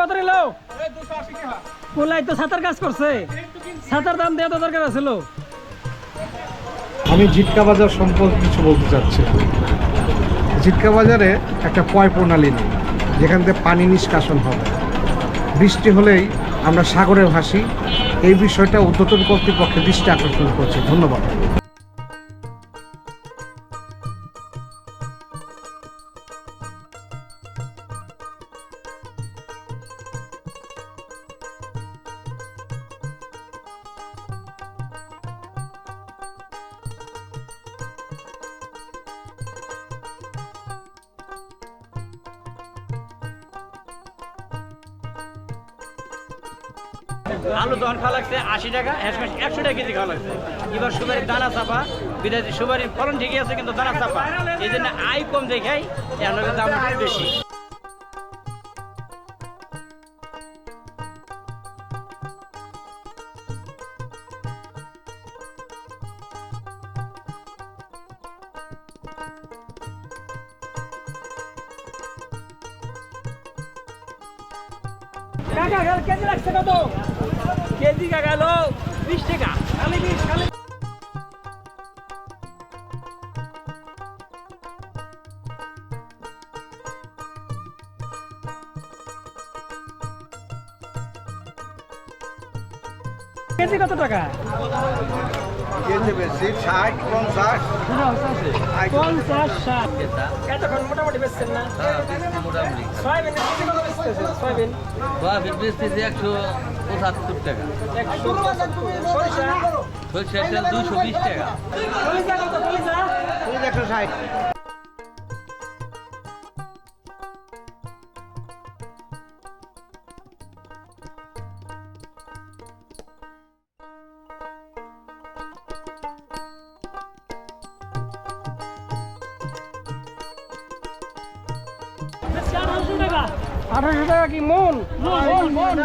কত কুলাই তো কাজ করছে। দাম দেওয়া তো দরকার আমি জিটকা বাজার সম্পর্কে কিছু বলতে চাচ্ছি। জিটকা বাজারে একটা পয় প্রণালী নেই, যেখান থেকে পানি নিষ্কাশন হবে। বৃষ্টি হলেই আমরা সাগরে ভাসি। এই বিষয়টা উদ্যতন কর্তৃপক্ষের দৃষ্টি আকর্ষণ করছে। ধন্যবাদ। আলু দহন খাওয়া লাগছে, আশি টাকা একশো টাকা কেজি খাওয়া লাগছে। এবার সুপারির দানা চাপা, বিদেশি সুপারির ফলন ঠিকই আছে, কিন্তু দানা চাপা। এই জন্য আয় কম দেখাই এর দাম একটু কেজি লাগছে কত? কেজি গেল বিশ টাকা। খালি বিশ খালি কেজি কত টাকা? কেজি বেশি ষাট পঞ্চাশ। পঞ্চাশ ষাট। এতক্ষণ মোটামুটি বেচছেন না? সয়াবিন কেজি কত বেচতেছেন সয়াবিন? একশো পঁচাত্তর টাকা। একশো সরিষা? সরষের তেল দুশো বিশ টাকা। একশো ষাট। আঠারোশো টাকা কি মন? মন মন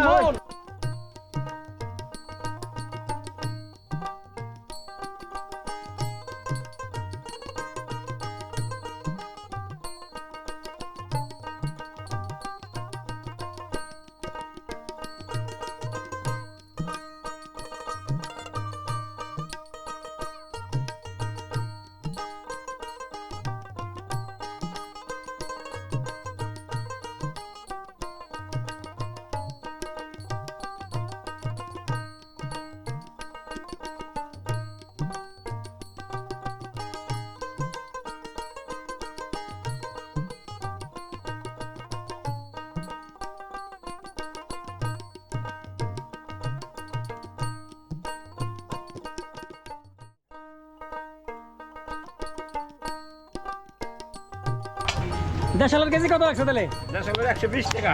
দেশালের কেজি কত লাগছে তাহলে? একশো বিশ টাকা।